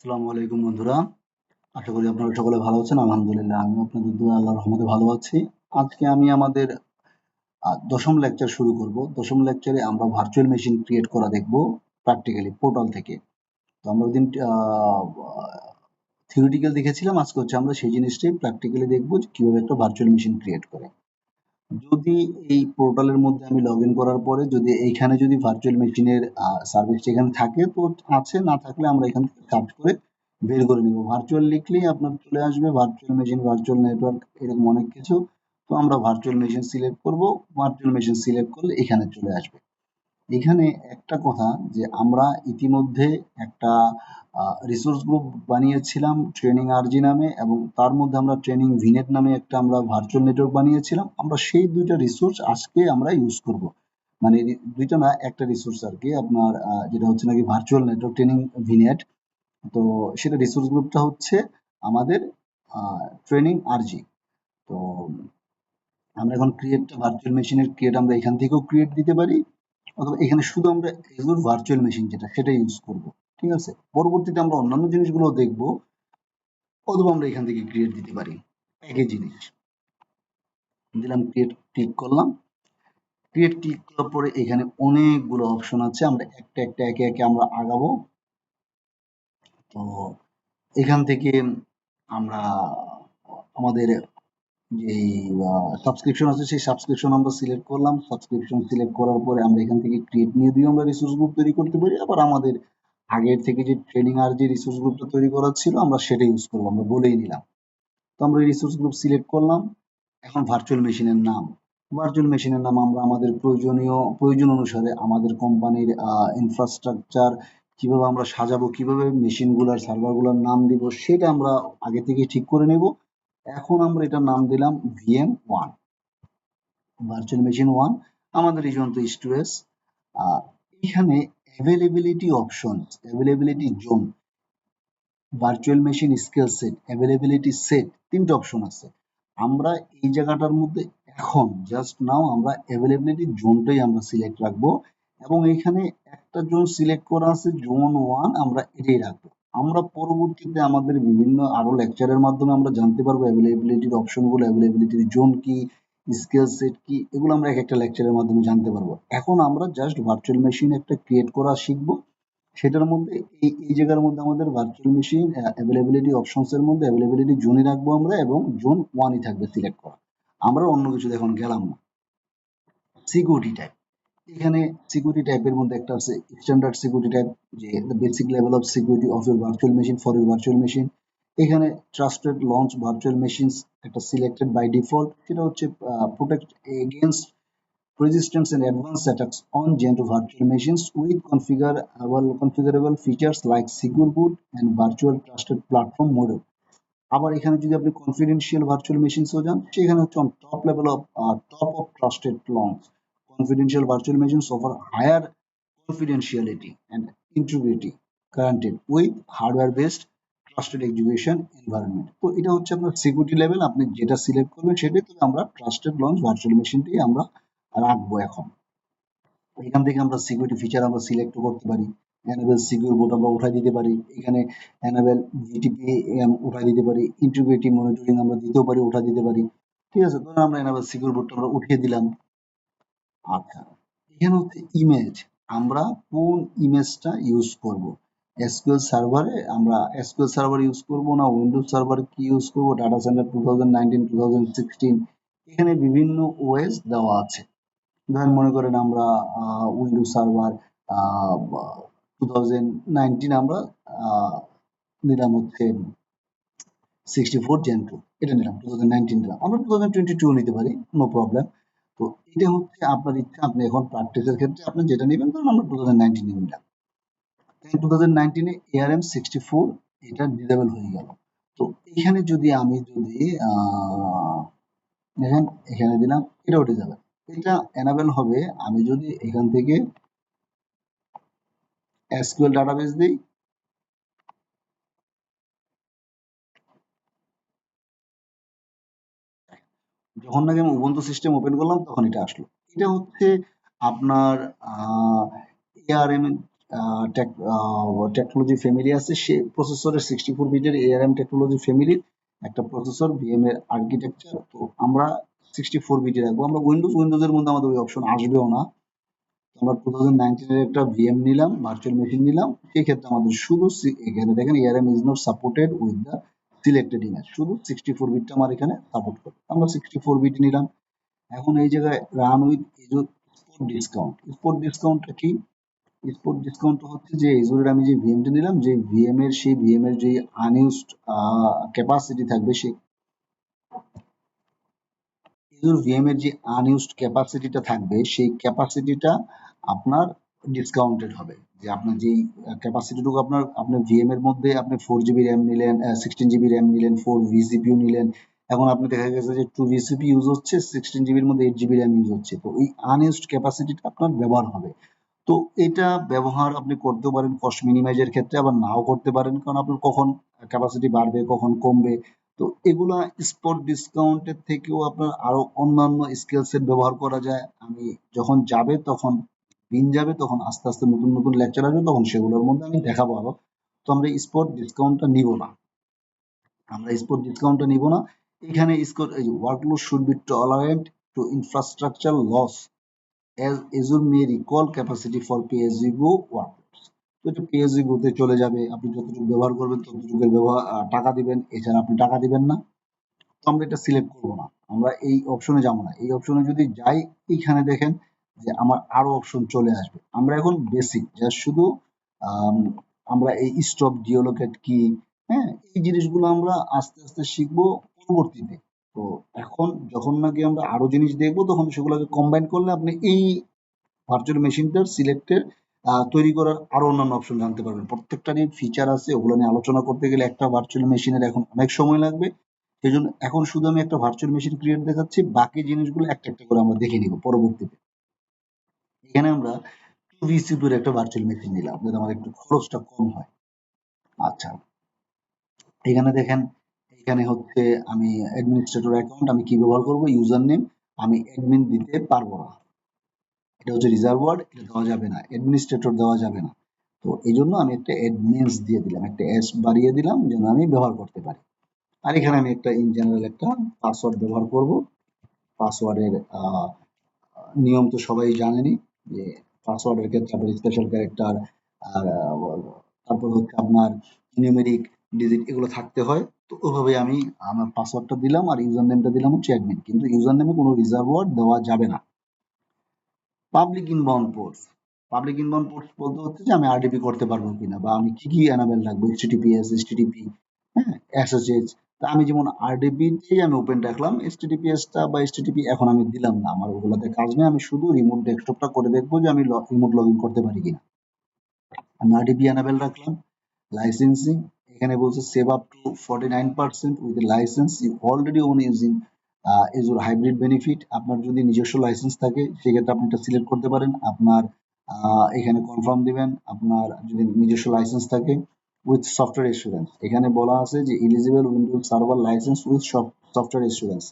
আসসালামু আলাইকুম বন্ধুরা। আশা করি আপনারা সকলে ভালো আছেন, আলহামদুলিল্লাহ। আমি আপনাদের দোয়া, আল্লাহর রহমতে ভালো আছি। আজকে আমি আমাদের দশম লেকচার শুরু করব। দশম লেকচারে আমরা ভার্চুয়াল মেশিন ক্রিয়েট করা দেখব প্র্যাকটিক্যালি পোর্টাল থেকে। তো আমরা ওই দিন থিওরিটিক্যাল দেখেছিলাম। আজকে হচ্ছে আমরা সেই জিনিসটাই প্র্যাকটিক্যালি দেখব যে কীভাবে একটা ভার্চুয়াল মেশিন ক্রিয়েট করে। যদি এই পোর্টালের মধ্যে আমি লগ ইন করার পরে যদি এইখানে যদি ভার্চুয়াল মেশিনের সার্ভিস এখানে থাকে, তো আছে, না থাকলে আমরা এখান থেকে কাজ করে বের করে নিব। ভার্চুয়াল লিখলেই আপনার চলে আসবে ভার্চুয়াল মেশিন ভার্চুয়াল নেটওয়ার্ক এরকম অনেক কিছু। তো আমরা ভার্চুয়াল মেশিন সিলেক্ট করব ভার্চুয়াল মেশিন সিলেক্ট করলে এখানে চলে আসবে। এখানে একটা কথা যে আমরা ইতিমধ্যে একটা রিসোর্স গ্রুপ বানিয়েছিলাম ট্রেনিং আরজি নামে এবং তার মধ্যে আমরা ট্রেনিং ভিনেট নামে একটা আমরা ভার্চুয়াল নেটওয়ার্ক বানিয়েছিলাম। আমরা সেই দুইটা রিসোর্স আজকে আমরা ইউজ করব। মানে দুইটা না, একটা রিসোর্স আর কি আপনার যেটা হচ্ছে নাকি ভার্চুয়াল নেটওয়ার্ক ট্রেনিং ভিনেট তো সেটা রিসোর্স গ্রুপটা হচ্ছে আমাদের ট্রেনিং আরজি তো আমরা এখন ক্রিয়েট ভার্চুয়াল মেশিনের ক্রিয়েট আমরা এখান থেকেও ক্রিয়েট দিতে পারি। অথবা এখানে শুধু আমরা এজুর ভার্চুয়াল মেশিন যেটা সেটা ইউজ করব, ঠিক আছে? পরবর্তীতে আমরা অন্যান্য জিনিসগুলো দেখব, অথবা আমরা এখান থেকে ক্রিয়েট দিতে পারি, একই জিনিস। দিলাম ক্রিয়েট ক্লিক করলাম। ক্রিয়েট ক্লিক করার পরে এখানে অনেকগুলো অপশন আছে, আমরা একটা একটা, একে একে আমরা আগাবো। তো এখান থেকে আমরা আমাদের যে সাবস্ক্রিপশন আছে, সেই সাবস্ক্রিপশন আমরা সিলেক্ট করলাম। সাবস্ক্রিপশন সিলেক্ট করার পরে আমরা এখান থেকে ক্রিয়েট নিয়ে দিয়ে আমরা রিসোর্স গ্রুপ তৈরি করতে পারি। আবার আমাদের আগের থেকে যে ট্রেনিং আর যে রিসোর্স গ্রুপটা তৈরি করা ছিল, আমরা সেটা ইউজ করলাম, আমরা বলেই নিলাম তো আমরা রিসোর্স গ্রুপ সিলেক্ট করলাম। এখন ভার্চুয়াল মেশিনের নাম। ভার্চুয়াল মেশিনের নাম আমরা আমাদের প্রয়োজনীয়, প্রয়োজন অনুসারে আমাদের কোম্পানির ইনফ্রাস্ট্রাকচার কীভাবে আমরা সাজাবো, কীভাবে মেশিনগুলার সার্ভারগুলোর নাম দিব, সেটা আমরা আগে থেকে ঠিক করে নেব। এখন আমরা এটার নাম দিলাম VM one virtual machine one আমাদের এই যন্ত্র স্টোরেজ এখানে availability option availability zone virtual machine scale set availability set তিনটে অপশন আছে। আমরা এই জায়গাটার মধ্যে এখন জাস্ট নাও আমরা অ্যাভেলেবিলিটি জোনটাই আমরা সিলেক্ট রাখব এবং এখানে একটা জোন সিলেক্ট করা আছে জোন ওয়ান আমরা এটাই রাখব। আমরা পরবর্তীতে আমাদের বিভিন্ন আরও লেকচারের মাধ্যমে আমরা জানতে পারব অ্যাভেলেবিলিটির অপশনগুলো অ্যাভেলেবিলিটির জোন কি স্কেল সেট কি, এগুলো আমরা এক একটা লেকচারের মাধ্যমে জানতে পারব। এখন আমরা জাস্ট ভার্চুয়াল মেশিন একটা ক্রিয়েট করা শিখব। সেটার মধ্যে, এই এই জায়গার মধ্যে আমাদের ভার্চুয়াল মেশিন অ্যাভেলেবিলিটি অপশনস এর মধ্যে অ্যাভেলেবিলিটি জোনই রাখব আমরা এবং জোন ওয়ানই থাকবে সিলেক্ট করা। আমরা অন্য কিছু এখন গেলাম না। সিকিউরিটি টাইপ এখানে সিকিউরিটি টাইপের মধ্যে একটা আছে স্ট্যান্ডার্ড সিকিউরিটি টাইপ যে basic level of security of your virtual machine for your virtual machine এখানে ট্রাস্টেড লঞ্চ ভার্চুয়াল মেশিনস একটা সিলেক্টেড বাই ডিফল্ট সেটা হচ্ছে protect against resistance and advanced attacks on Gentoo virtual machines with configurable configurable features like secure boot and virtual trusted platform model. আবার এখানে যদি আপনি confidential virtual মেশিনসও যান, সেখানে হচ্ছে on top level of top of trusted launch confidential virtual machines offer higher confidentiality and integrity, granted with hardware based trusted execution environment তো এটা হচ্ছে আপনার সিকিউরিটি লেভেল আপনি যেটা সিলেক্ট করবেন সেটাই আমরা ট্রাস্টেড লঞ্চ ভার্চুয়াল মেশিনটি আমরা রাখব এখন। এখান থেকে আমরা সিকিউরিটি ফিচার আমরা সিলেক্ট করতে পারি এনাবেল সিকিউর বোর্ড আমরা উঠাই দিতে পারি, এখানে এনাবেল ভিটিপি উঠাই দিতে পারি ইন্টিগ্রিটি মনিটরিং আমরা দিতেও পারি উঠা দিতে পারি। ঠিক আছে, ধরুন আমরা এনাবেল সিকিউর বোর্ডটা আমরা উঠিয়ে দিলাম। আচ্ছা এখানে হচ্ছে ইমেজ আমরা কোন ইমেজটা ইউজ করব? এসকিউএল সার্ভারে আমরা এসকিউএল সার্ভার ইউজ করব না? উইন্ডোজ সার্ভার কি ইউজ করব? Data centre two thousand nineteen two thousand sixteen এখানে বিভিন্ন ওয়েস দেওয়া আছে। ধরেন মনে করেন আমরা Windows server two thousand nineteen আমরা নিলাম হচ্ছে সিক্সটি ফোর জেন টু এটা নিলাম টু থাউজেন্ড নাইনটিন নিলাম। আমরা টু থাউজেন্ড টোয়েন্টি টু নিতে পারি নো প্রবলেম এটা হচ্ছে আপনার ইচ্ছা, আপনি এখন প্র্যাকটিসের ক্ষেত্রে আপনি যেটা নেবেন, ধরুন আমরা টু থাউজেন্ড নাইনটিনে নিলাম। টু থাউজেন্ড নাইনটিনে এআরএম সিক্সটি ফোর এটা ডিজেবল হয়ে গেল। তো এখানে যদি আমি যদি দেখেন, এখানে দিলাম এটাও ডিজেবল এটা এনাবেল হবে, আমি যদি এখান থেকে এসকিউএল ডাটাবেস দিই যখন নাকি আমি উবুন্টু সিস্টেম ওপেন করলাম, তখন এটা আসলো। এটা হচ্ছে আপনার এআরএম টেকনোলজি ফ্যামিলি আছে। সে প্রসেসরের সিক্সটি ফোর বিটের এআরএম টেকনোলজি ফ্যামিলির একটা প্রসেসর ভিএম এর আর্কিটেকচার তো আমরা সিক্সটি ফোর বিটে রাখব। আমরা উইন্ডোজ উইন্ডোজের মধ্যে আমাদের ওই অপশন আসবেও না। আমরা টু থাউজেন্ড নাইনটিনের একটা ভিএম নিলাম ভার্চুয়াল মেশিন নিলাম। সেই ক্ষেত্রে আমাদের শুধু এখানে দেখেন ARM is not supported with the selected image শুধু সিক্সটি ফোর বিটটা আমার এখানে সাপোর্ট করবে আমরা সিক্সটি ফোর বিট নিলাম। এখন এই জায়গায় run with sport discount sport ডিসকাউন্টটা কি? স্পোর্ট ডিসকাউন্ট হচ্ছে যে এজুরের আমি যে ভিএমটা নিলাম, যে ভিএম এর সেই ভিএম এর যে আনইউজড ক্যাপাসিটি থাকবে সেই এজুর ভিএম এর যে আনইউজড ক্যাপাসিটিটা থাকবে, সেই ক্যাপাসিটিটা আপনার ডিসকাউন্টেড হবে। যে আপনার যেই ক্যাপাসিটিটুকু আপনার আপনার ভিএম এর মধ্যে আপনি ফোর জিবি র্যাম নিলেন সিক্সটিন জিবি র্যাম নিলেন ফোর ভিসিপিউ নিলেন। এখন আপনি দেখা গেছে যে টু ভিসিপি ইউজ হচ্ছে সিক্সটিন জিবির মধ্যে এইট জিবি র্যাম ইউজ হচ্ছে। তো এই আনইউজড ক্যাপাসিটিটা আপনার ব্যবহার হবে। তো এটা ব্যবহার আপনি করতে পারেন কস্ট মিনিমাইজের ক্ষেত্রে আবার নাও করতে পারেন, কারণ আপনার কখন ক্যাপাসিটি বাড়বে, কখন কমবে। তো এগুলা স্পট ডিসকাউন্টের থেকেও আপনার আরও অন্যান্য স্কিল সেট ব্যবহার করা যায়। আমি যখন যাবে তখন দিন যাবে, তখন আস্তে আস্তে নতুন নতুন লেকচার আসবে, তখন সেগুলোর মধ্যে আমি দেখাবো আরও। তো আমরা স্পট ডিসকাউন্টটা নিব না। আমরা স্পট ডিসকাউন্টটা নিব না। এখানে score workload should be tolerant to infrastructure loss as Azure may recall capacity for pay-as-you-go workloads. তো এটা pay-as-you-go তে চলে যাবে, আপনি যতটুকু ব্যবহার করবেন, ততটুকুর ব্যবহার টাকা দিবেন, এছাড়া আপনি টাকা দিবেন না। তো আমরা এটা সিলেক্ট করব না। আমরা এই অপশনে যাব না। এই অপশনে যদি যাই, এইখানে দেখেন যে আমার আরও অপশন চলে আসবে। আমরা এখন বেসিক জাস্ট শুধু আম, আমরা এই স্টপ ডিওলোকেট কি হ্যাঁ এই জিনিসগুলো আমরা আস্তে আস্তে শিখব পরবর্তীতে। তো এখন যখন নাকি আমরা আরও জিনিস দেখব তখন সেগুলোকে কম্বাইন করলে আপনি এই ভার্চুয়াল মেশিনটার সিলেক্টের তৈরি করার আরও অন্যান্য অপশন জানতে পারবেন। প্রত্যেকটা প্রত্যেকটারই ফিচার আছে ওগুলো নিয়ে আলোচনা করতে গেলে একটা ভার্চুয়াল মেশিনের এখন অনেক সময় লাগবে। সেই জন্য এখন শুধু আমি একটা ভার্চুয়াল মেশিন ক্রিয়েট দেখাচ্ছি বাকি জিনিসগুলো একটা একটা করে আমরা দেখে নিব পরবর্তীতে। এখানে আমরা টু ভিসিপির একটা ভার্চুয়াল মেশিন নিলাম, যাতে আমার একটু খরচটা কম হয়। আচ্ছা এখানে দেখেন, এখানে হচ্ছে আমি অ্যাডমিনিস্ট্রেটর অ্যাকাউন্ট আমি কি ব্যবহার করব? ইউজার নেম আমি অ্যাডমিন দিতে পারব না। এটা হচ্ছে রিজার্ভ ওয়ার্ড এটা দেওয়া যাবে না। অ্যাডমিনিস্ট্রেটর দেওয়া যাবে না। তো এই জন্য আমি একটা অ্যাডমিনস দিয়ে দিলাম, একটা এস বাড়িয়ে দিলাম, যেন আমি ব্যবহার করতে পারি। আর এখানে আমি একটা ইন জেনারেল একটা পাসওয়ার্ড ব্যবহার করব। পাসওয়ার্ডের নিয়ম তো সবাই জানেনই যে পাসওয়ার্ডের ক্ষেত্রে আপনার স্পেশাল ক্যারেক্টার তারপর হচ্ছে আপনার নিউমেরিক ডিজিট এগুলো থাকতে হয়। তো ওইভাবে আমি, আমার পাসওয়ার্ডটা দিলাম আর ইউজার নেমটা দিলাম হচ্ছে অ্যাডমিন কিন্তু ইউজার নেমে কোনো রিজার্ভ ওয়ার্ড দেওয়া যাবে না। Public inbound ports public inbound ports বলতে হচ্ছে যে আমি আরডিপি করতে পারব কিনা বা আমি কি কি এনাবেল রাখব? এইচটিটিপিএস এইচটিটিপি হ্যাঁ এসএসএইচ আমি যেমন আরডিপি তেই আমি ওপেন রাখলাম টা বা এইচটিটিপি এখন আমি দিলাম না, আমার ওগুলোতে কাজ নেই, আমি শুধু রিমোট ডেস্কটপটা করে দেখব যে আমি রিমোট লগ করতে পারি কিনা। আমি আরডিপি এনাবেল রাখলাম লাইসেন্সিং এখানে বলছে save up to forty nine percent with licence you already own using Azure hybrid benefit আপনার যদি নিজস্ব লাইসেন্স থাকে, সেক্ষেত্রে আপনি এটা সিলেক্ট করতে পারেন, আপনার এখানে কনফার্ম দিবেন, আপনার যদি নিজস্ব লাইসেন্স থাকে উইথ সফটওয়্যার ইন্স্যুরেন্স এখানে বলা আছে যে eligible Windows server licence with software insurance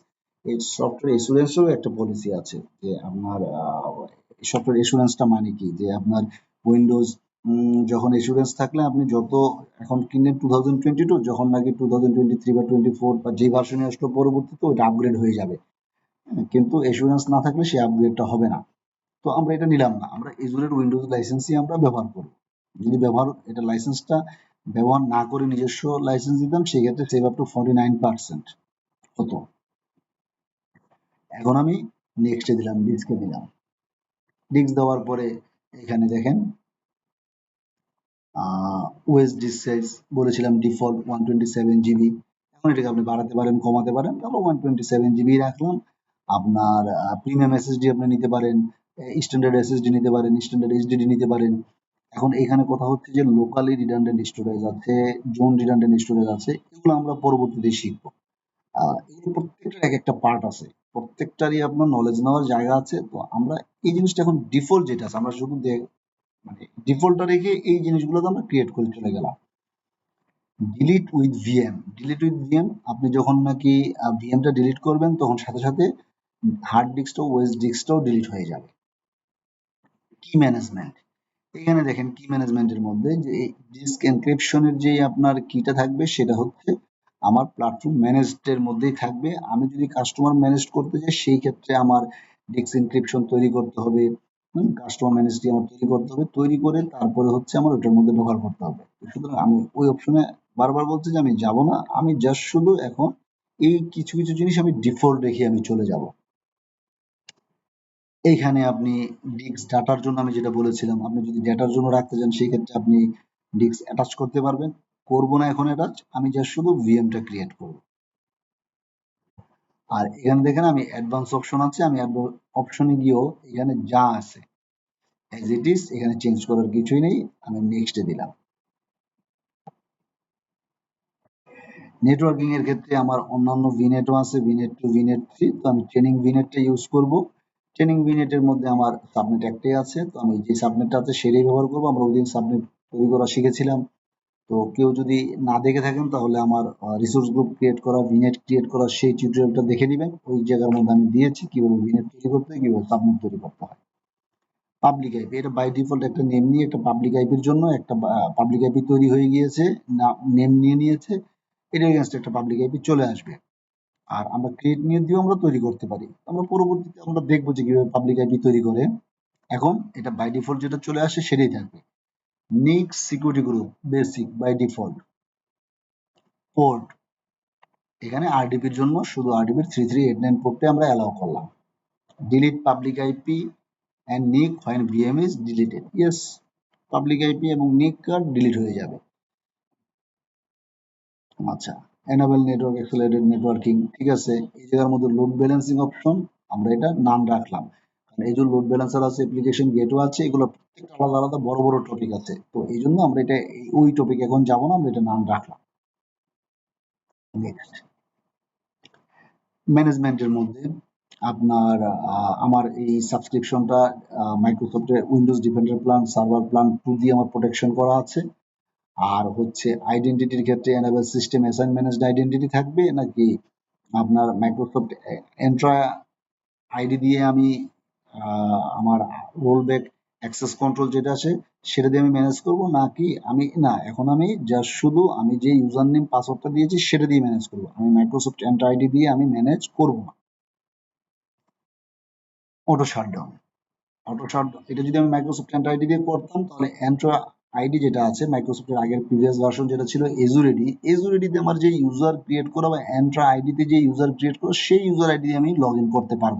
এই সফটওয়্যার ইন্স্যুরেন্সেরও একটা পলিসি আছে যে আপনার সফটওয়্যার ইন্স্যুরেন্সটা মানে কি? যে আপনার উইন্ডোজ যখন ইন্স্যুরেন্স থাকলে আপনি যত এখন কিনলেন টু থাউজেন্ড টোয়েন্টি টু যখন নাকি টু থাউজেন্ড টোয়েন্টি থ্রি বা টোয়েন্টি ফোর বা যে ভার্সনে আসলো পরবর্তীতে ওইটা আপগ্রেড হয়ে যাবে। হ্যাঁ, কিন্তু ইন্স্যুরেন্স না থাকলে সেই আপগ্রেডটা হবে না। তো আমরা এটা নিলাম না। আমরা এজুরের উইন্ডোজ লাইসেন্সই আমরা ব্যবহার করব। যদি ব্যবহার এটা লাইসেন্সটা ব্যবহার না করে নিজস্ব লাইসেন্স দিতাম, সেক্ষেত্রে save up to forty nine percent হতো। এখন আমি নেক্সটে দিলাম ডিস্কে দিলাম। ডিস্ক দেওয়ার পরে এখানে দেখেন ওয়েস ডিস্ক সাইজ বলেছিলাম default one twenty seven GB এখন এটাকে আপনি বাড়াতে পারেন, কমাতে পারেন তারপর ওয়ান টোয়েন্টি সেভেন জিবি রাখলাম। আপনার প্রিমিয়াম এসএসডি আপনি নিতে পারেন স্ট্যান্ডার্ড এসএসডি নিতে পারেন স্ট্যান্ডার্ড এইচডিডি নিতে পারেন। এখন এখানে কথা হচ্ছে যে লোকালি রিডান্ডেন্ট স্টোরেজ আছে জোন রিডান্ডেন্ট স্টোরেজ আছে, এগুলো আমরা পরবর্তীতে শিখব। এগুলো প্রত্যেকটার এক একটা পার্ট আছে। প্রত্যেকটারই আপনার নলেজ নেওয়ার জায়গা আছে। তো আমরা এই জিনিসটা এখন ডিফল্ট যেটা আছে, আমরা শুধু মানে ডিফল্টটা রেখে এই জিনিসগুলোকে আমরা ক্রিয়েট করে চলে গেলাম। Delete with VM delete with VM আপনি যখন নাকি ভিএমটা ডিলিট করবেন, তখন সাথে সাথে হার্ড ডিস্কটাও ওয়েস্ট ডিস্কটাও ডিলিট হয়ে যাবে। কি ম্যানেজমেন্ট এখানে দেখেন কি ম্যানেজমেন্টের মধ্যে যে ডিস্ক এনক্রিপশনের যে আপনার কিটা থাকবে সেটা হচ্ছে আমার প্ল্যাটফর্ম ম্যানেজড মধ্যেই থাকবে। আমি যদি কাস্টমার ম্যানেজ করতে চাই, সেই ক্ষেত্রে আমার ডিস্ক এনক্রিপশন তৈরি করতে হবে। কাস্টমার ম্যানেজটি আমার তৈরি করতে হবে। তৈরি করে তারপরে হচ্ছে আমার ওটার মধ্যে ব্যবহার করতে হবে। সুতরাং আমি ওই অপশনে বারবার বলছি যে আমি যাব না। আমি জাস্ট শুধু এখন এই কিছু কিছু জিনিস আমি ডিফল্ট রেখে আমি চলে যাব। এইখানে আপনি ডিস্ক ডাটার জন্য আমি যেটা বলেছিলাম, আপনি যদি ডাটার জন্য রাখতে চান, সেই ক্ষেত্রে আপনি ডিস্ক অ্যাটাচ করতে পারবেন। করব না এখন অ্যাটাচ আমি জাস্ট শুধু ভিএমটা ক্রিয়েট করব। আর এখানে দেখেন আমি অ্যাডভান্স অপশন আছে, আমি অপশনে গিয়েও এখানে যা আছে অ্যাজ ইট ইজ এখানে চেঞ্জ করার কিছুই নেই, আমি নেক্সটে দিলাম। নেটওয়ার্কিং এর ক্ষেত্রে আমার অন্যান্য ভিনেটও আছে ভিনেট টু ভিনেট থ্রি তো আমি ট্রেনিং ভিনেটটা ইউজ করব। ট্রেনিং ভিনেটের মধ্যে আমার সাবনেট একটাই আছে। তো আমি যে সাবনেটটা আছে সেটাই ব্যবহার করব। আমরা ওদিন সাবনেট তৈরি করা শিখেছিলাম। তো কেউ যদি না দেখে থাকেন, তাহলে আমার রিসোর্স গ্রুপ ক্রিয়েট করা ভিনেট ক্রিয়েট করা, সেই টিউটোরিয়ালটা দেখে নেবেন। ওই জায়গার মধ্যে আমি দিয়েছি, কীভাবে ভিনেট তৈরি করতে হয়, কীভাবে সাবনেট তৈরি করতে হয়। পাবলিক আইপি এটা বাই ডিফল্ট একটা নেম নিয়ে, একটা পাবলিক আইপির জন্য একটা পাবলিক আইপি তৈরি হয়ে গিয়েছে নেম নিয়ে নিয়েছে। এটার এগেনস্ট একটা পাবলিক আইপি চলে আসবে। আর আমরা ক্রিয়েট নিয়ে দিয়েও আমরা তৈরি করতে পারি। আমরা পরবর্তীতে আমরা দেখব যে কীভাবে পাবলিক আইপি তৈরি করে। এখন এটা বাই ডিফল্ট যেটা চলে আসে সেটাই থাকবে। NIC security group basic by default port এখানে আরডিপির জন্য শুধু আরডিপির থ্রি থ্রি এইট নাইন পোর্টে আমরা অ্যালাউ করলাম। Delete public IP and NIC when VM is deleted yes public IP এবং নিক কার্ড ডিলিট হয়ে যাবে। আচ্ছা। এনাবেল নেটওয়ার্ক অ্যাক্সেলারেটেড নেটওয়ার্কিং ঠিক আছে? এই জায়গার মধ্যে লোড ব্যালেন্সিং অপশন আমরা এটা নাম রাখলাম। কারণ এই যে লোড ব্যালেন্সার আছে অ্যাপ্লিকেশন গেটও আছে, এগুলো প্রত্যেকটা আলাদা আলাদা বড় বড় টপিক আছে। তো এই জন্য আমরা এটা, ওই টপিক এখন যাব না, আমরা এটা নাম রাখলাম। নেক্সট ম্যানেজমেন্টের মধ্যে আপনার আমার এই সাবস্ক্রিপশনটা মাইক্রোসফটের Windows Defender plan server plan two দিয়ে আমার প্রোটেকশন করা আছে। আর হচ্ছে আইডেন্টিটির ক্ষেত্রে enable system assign managed identity থাকবে নাকি আপনার মাইক্রোসফট এন্ট্রা আইডি দিয়ে আমি আমার রোল ব্যাক অ্যাক্সেস কন্ট্রোল যেটা আছে, সেটা দিয়ে আমি ম্যানেজ করব নাকি আমি, না, এখন আমি জাস্ট শুধু আমি যে ইউজার নেম পাসওয়ার্ডটা দিয়েছি, সেটা দিয়ে ম্যানেজ করব। আমি মাইক্রোসফট এন্ট্রা আইডি দিয়ে আমি ম্যানেজ করব না। অটো শাটডাউন অটো শাটডাউন এটা যদি আমি মাইক্রোসফট এন্ট্রা আইডি দিয়ে করতাম, তাহলে এন্ট্রা আইডি যেটা আছে মাইক্রোসফটের আগের প্রিভিয়াস ভার্সন যেটা ছিল এজুরেডি এজুরেডিতে আমার যে ইউজার ক্রিয়েট করা বা এন্ট্রা আইডিতে যে ইউজার ক্রিয়েট করা, সেই ইউজার আইডি আমি লগ ইন করতে পারব।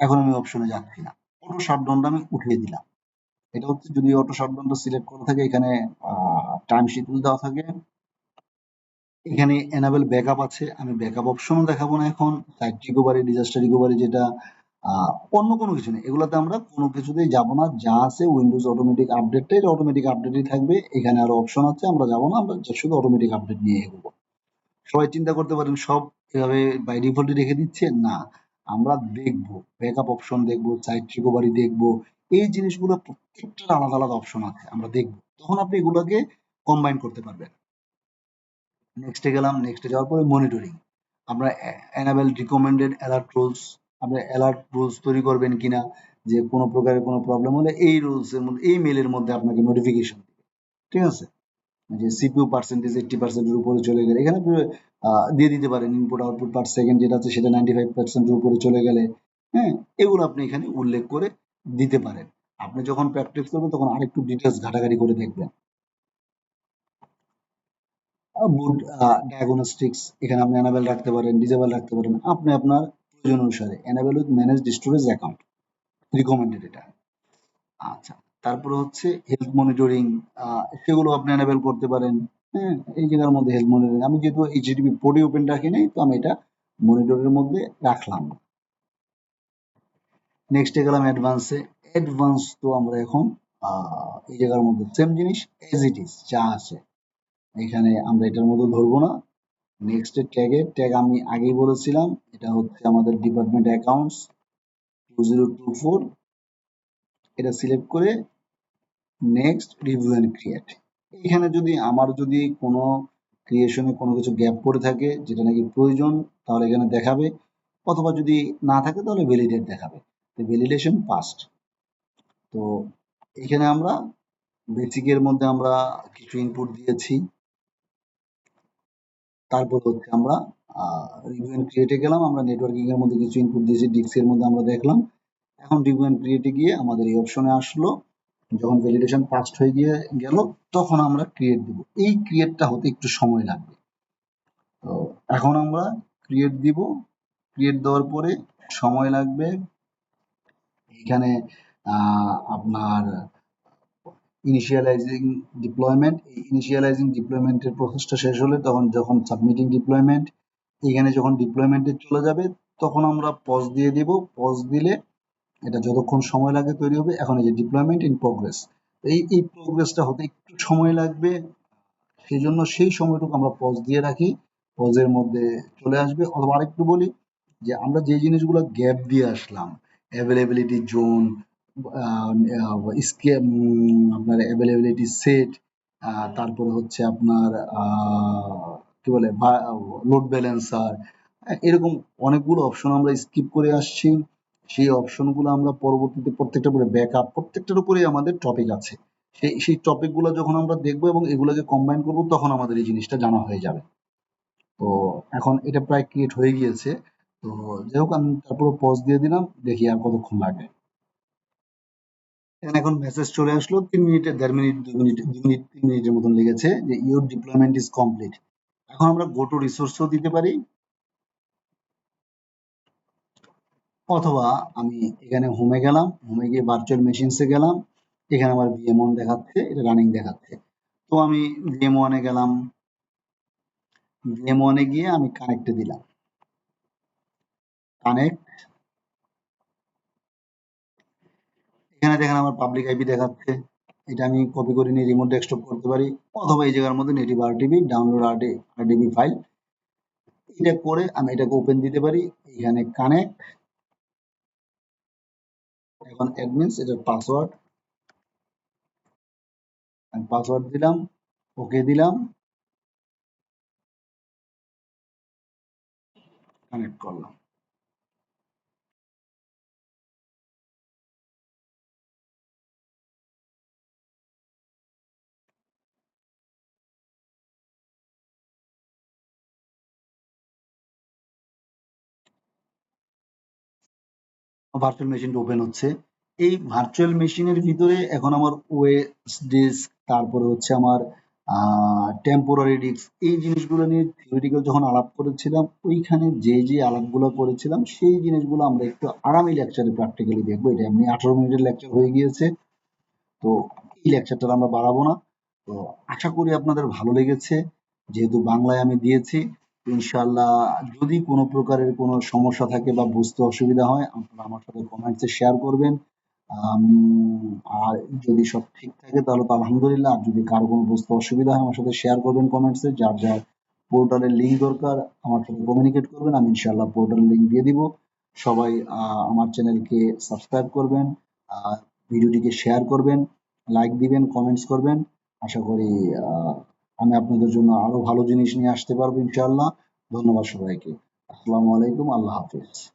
এখন আমি অপশনে যাচ্ছি না। অটো শাটডাউনটা আমি উঠিয়ে দিলাম। এটা হচ্ছে যদি অটো শাটডাউনটা সিলেক্ট করা থাকে, এখানে টাইম শিডিউল দেওয়া থাকে। এখানে এনাবেল ব্যাকআপ আছে। আমি ব্যাকআপ অপশনও দেখাবো না এখন। সাইট রিকভারি ডিজাস্টার রিকভারি যেটা অন্য কোনো কিছু নেই। এগুলোতে আমরা কোনো কিছুতেই যাব না। যা আছে উইন্ডোজ অটোমেটিক আপডেটটা এটা অটোমেটিক আপডেটই থাকবে। এখানে আরও অপশন আছে, আমরা যাব না। আমরা শুধু অটোমেটিক আপডেট নিয়ে এগোবো। সবাই চিন্তা করতে পারেন, সব এভাবে বাই ডিফল্টে রেখে দিচ্ছে? না। আমরা দেখব ব্যাকআপ অপশন দেখব সাইট রিকভারি দেখব। এই জিনিসগুলো প্রত্যেকটার আলাদা আলাদা অপশন আছে, আমরা দেখব। তখন আপনি এগুলোকে কম্বাইন করতে পারবেন। নেক্সটে গেলাম নেক্সটে যাওয়ার পরে মনিটরিং আমরা এনাবেল রিকমেন্ডেড অ্যালার্ট রুলস আপনি অ্যালার্ট রুলস তৈরি করবেন কিনা, যে কোনো প্রকারের কোনো প্রবলেম হলে এই রুলস এর মধ্যে, এই মেলের মধ্যে আপনাকে নোটিফিকেশন ঠিক আছে? যে সিপিউ পার্সেন্টেজ এইটটি পার্সেন্টের উপরে চলে গেলে, এখানে দিয়ে দিতে পারেন ইনপুট আউটপুট পার সেকেন্ড যেটা আছে সেটা নাইনটি ফাইভ পার্সেন্টের উপরে চলে গেলে হ্যাঁ? এগুলো আপনি এখানে উল্লেখ করে দিতে পারেন। আপনি যখন প্র্যাকটিস করবেন, তখন আরেকটু ডিটেলস ঘাটাঘাটি করে দেখবেন। বুট ডায়াগনস্টিক্স এখানে আপনি অ্যানাবেল রাখতে পারেন ডিজেবল রাখতে পারেন। আপনি আপনার প্রয়োজন অনুসারে enable with manage storage account recommended এটা। আচ্ছা তারপরে হচ্ছে হেলথ মনিটরিং সেগুলো আপনি এনাবেল করতে পারেন। হ্যাঁ এই জায়গার মধ্যে হেলথ মনিটরিং আমি যেহেতু এইচডিপি পোর্টে ওপেন রাখি নাই, তো আমি এটা মনিটরের মধ্যে রাখলাম। নেক্সটে গেলাম অ্যাডভান্সে অ্যাডভান্স তো আমরা এখন এই জায়গার মধ্যে সেম জিনিস এজ ইট ইজ যা আছে। এখানে আমরা এটার মধ্যে ধরবো না। নেক্সট ট্যাগে ট্যাগ আমি আগেই বলেছিলাম, এটা হচ্ছে আমাদের department accounts two zero two four এটা সিলেক্ট করে নেক্সট রিভিউ অ্যান্ড ক্রিয়েট এখানে যদি আমার যদি কোনো ক্রিয়েশনে কোনো কিছু গ্যাপ পড়ে থাকে, যেটা নাকি প্রয়োজন, তাহলে এখানে দেখাবে। অথবা যদি না থাকে, তাহলে ভ্যালিডেট দেখাবে। ভ্যালিডেশন পাস্ট তো এখানে আমরা বেসিকের মধ্যে আমরা কিছু ইনপুট দিয়েছি। তারপর হচ্ছে আমরা রিভিউ এন্ড ক্রিয়েটে গেলাম, আমরা নেটওয়ার্কিং এর মধ্যে কিছু ইনপুট দিয়েছি ডিক্সের মধ্যে আমরা দেখলাম। এখন রিভিউ ক্রিয়েটে গিয়ে আমাদের এই অপশনে আসলো, যখন ভ্যালিডেশন পাস্ট হয়ে গিয়ে গেল, তখন আমরা ক্রিয়েট দিব। এই ক্রিয়েটটা হতে একটু সময় লাগবে। তো এখন আমরা ক্রিয়েট দিব। ক্রিয়েট দেওয়ার পরে সময় লাগবে। এখানে আপনার ইনিশিয়ালাইজিং ডিপ্লয়মেন্ট এই ইনিশিয়ালাইজিং ডিপ্লয়মেন্টের প্রসেসটা শেষ হলে তখন যখন সাবমিটিং ডিপ্লয়মেন্ট এখানে যখন ডিপ্লয়মেন্টে চলে যাবে, তখন আমরা পজ দিয়ে দিব। পজ দিলে এটা যতক্ষণ সময় লাগে তৈরি হবে। এখন এই যে ডিপ্লয়মেন্ট ইন প্রোগ্রেস এই এই প্রোগ্রেসটা হতে একটু সময় লাগবে। সেই জন্য সেই সময়টুকু আমরা পজ দিয়ে রাখি। পজের মধ্যে চলে আসবে। অথবা আরেকটু বলি যে আমরা যে জিনিসগুলো গ্যাপ দিয়ে আসলাম অ্যাভেলেবিলিটি জোন আপনার অ্যাভেলেবিলিটি সেট তারপরে হচ্ছে আপনার কি বলে লোড ব্যালেন্সার এরকম অনেকগুলো অপশন আমরা স্কিপ করে আসছি। সেই অপশনগুলো আমরা পরবর্তীতে প্রত্যেকটা উপরে ব্যাকআপ প্রত্যেকটার উপরেই আমাদের টপিক আছে। সেই সেই টপিকগুলো যখন আমরা দেখব এবং এগুলোকে কম্বাইন করব, তখন আমাদের এই জিনিসটা জানা হয়ে যাবে। তো, এখন এটা প্রায় ক্রিয়েট হয়ে গিয়েছে। তো, যাই হোক, আমি তারপরে পজ দিয়ে দিলাম, দেখি আর কতক্ষণ লাগে। এখানে এখন মেসেজ চলে আসলো, তিন মিনিটে, দেড় মিনিট দুই মিনিট দুই মিনিট, তিন মিনিটের মতন লেগেছে যে ইউর ডিপ্লয়মেন্ট ইজ কমপ্লিট এখন আমরা গো টু রিসোর্সও দিতে পারি। অথবা আমি এখানে হোমে গেলাম হোমে গিয়ে ভার্চুয়াল মেশিনসে গেলাম, এখানে আমার ভিএম ওয়ান দেখাচ্ছে, এটা রানিং দেখাচ্ছে। তো আমি ভিএম ওয়ানে গেলাম ভিএম ওয়ানে গিয়ে আমি কানেক্টে দিলাম। কানেক্ট এখানে দেখেন আমার পাবলিক আইপি দেখাচ্ছে, এটা আমি কপি করে নিয়ে রিমোট ডেস্কটপ করতে পারি, অথবা এই জায়গার মধ্যে native RTB download RT RTB file এটা করে আমি এটাকে ওপেন দিতে পারি, এখানে কানেক্ট এখন অ্যাডমিনস এটার পাসওয়ার্ড আমি পাসওয়ার্ড দিলাম ওকে দিলাম কানেক্ট করলাম। ভার্চুয়াল মেশিনটা ওপেন হচ্ছে। এই ভার্চুয়াল মেশিনের ভিতরে এখন আমার ওয়েস ডিস্ক তারপরে হচ্ছে আমার টেম্পোরারি ডিস্ক এই জিনিসগুলো নিয়ে থিওরিটিক্যাল যখন আলাপ করেছিলাম, ওইখানে যে যে আলাপগুলো করেছিলাম, সেই জিনিসগুলো আমরা একটু আগামী লেকচারে প্র্যাকটিক্যালি দেখব। এটা এমনি আঠারো মিনিটের লেকচার হয়ে গিয়েছে। তো এই লেকচারটা আমরা বাড়াবো না। তো আশা করি আপনাদের ভালো লেগেছে। যেহেতু বাংলায় আমি দিয়েছি ইনশাল্লাহ যদি কোনো প্রকারের কোনো সমস্যা থাকে বা বুঝতে অসুবিধা হয়, আপনারা আমার সাথে কমেন্টসে শেয়ার করবেন। আর যদি সব ঠিক থাকে তাহলে তো আলহামদুলিল্লাহ। আর যদি কারও কোনো বুঝতে অসুবিধা হয়, আমার সাথে শেয়ার করবেন কমেন্টসে যার যার পোর্টালের লিঙ্ক দরকার, আমার সাথে কমিউনিকেট করবেন। আমি ইনশাল্লাহ পোর্টালের লিঙ্ক দিয়ে দিব। সবাই আমার চ্যানেলকে সাবস্ক্রাইব করবেন ভিডিওটিকে শেয়ার করবেন লাইক দিবেন কমেন্টস করবেন। আশা করি আমি আপনাদের জন্য আরও ভালো জিনিস নিয়ে আসতে পারব ইনশাআল্লাহ। ধন্যবাদ সবাইকে। আসসালামু আলাইকুম, আল্লাহ হাফিজ।